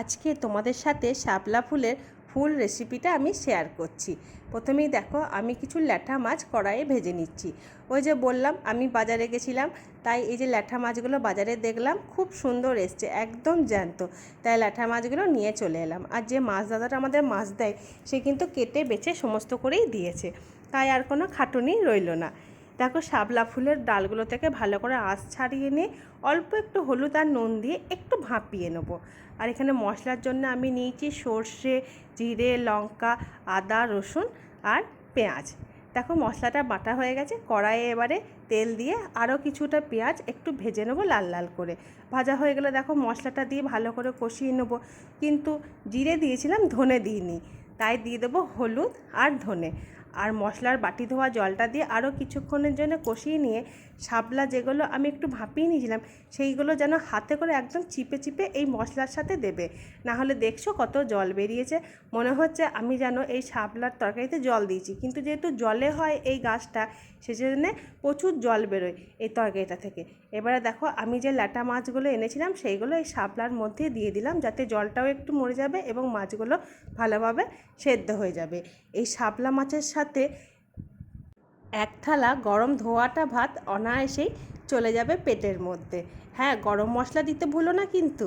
আজকে তোমাদের সাথে শাপলা ফুলের ফুল রেসিপিটা আমি শেয়ার করছি। প্রথমেই দেখো, আমি কিছু ল্যাঠা মাছ কড়াইয়ে ভেজে নিচ্ছি। ওই যে বললাম, আমি বাজারে গেছিলাম, তাই এই যে ল্যাঠা মাছগুলো বাজারে দেখলাম, খুব সুন্দর এসছে, একদম জ্যান্ত। তাই ল্যাঠা মাছগুলো নিয়ে চলে এলাম। আর যে মাছ দাদাটা আমাদের মাছ দেয়, সে কিন্তু কেটে বেছে সমস্ত করেই দিয়েছে। তাই আর কোনো খাটুনি রইল না। দেখো শাপলা ফুলের ডালগুলো থেকে ভালো করে আঁশ ছাড়িয়ে নিয়ে অল্প একটু হলুদ আর নুন দিয়ে একটু ভাপিয়ে নেব। আর এখানে মশলার জন্য আমি নিয়েছি সর্ষে, জিরে, লঙ্কা, আদা, রসুন আর পেঁয়াজ। দেখো মশলাটা বাটা হয়ে গেছে, কড়াইয়ে এবারে তেল দিয়ে আরও কিছুটা পেঁয়াজ একটু ভেজে নেব লাল লাল করে। ভাজা হয়ে গেলে দেখো মশলাটা দিয়ে ভালো করে কষিয়ে নেব। কিন্তু জিরে দিয়েছিলাম, ধনে দিইনি। তাই দিয়ে দেবো হলুদ আর ধনে। আর মশলার বাটি ধোয়া জলটা দিয়ে আরও কিছুক্ষণের জন্য কষিয়ে নিয়ে শাপলা যেগুলো আমি একটু ভাপিয়ে নিয়েছিলাম, সেইগুলো যেন হাতে করে একদম চিপে চিপে এই মশলার সাথে দেবে। না হলে দেখছ কত জল বেরিয়েছে। মনে হচ্ছে আমি যেন এই শাপলার তরকারিতে জল দিয়েছি। কিন্তু যেহেতু জলে হয় এই গাছটা, সেজন্য প্রচুর জল বেরোয় এই তরকারিটা থেকে। এবারে দেখো আমি যে ল্যাটা মাছগুলো এনেছিলাম, সেইগুলো এই শাপলার মধ্যে দিয়ে দিলাম যাতে জলটাও একটু মরে যাবে এবং মাছগুলো ভালোভাবে সেদ্ধ হয়ে যাবে। এই শাপলা মাছের সাথে এক থালা গরম ধোয়াটা ভাত অনায়াসেই চলে যাবে পেটের মধ্যে। হ্যাঁ গরম মশলা দিতে ভুলো না কিন্তু।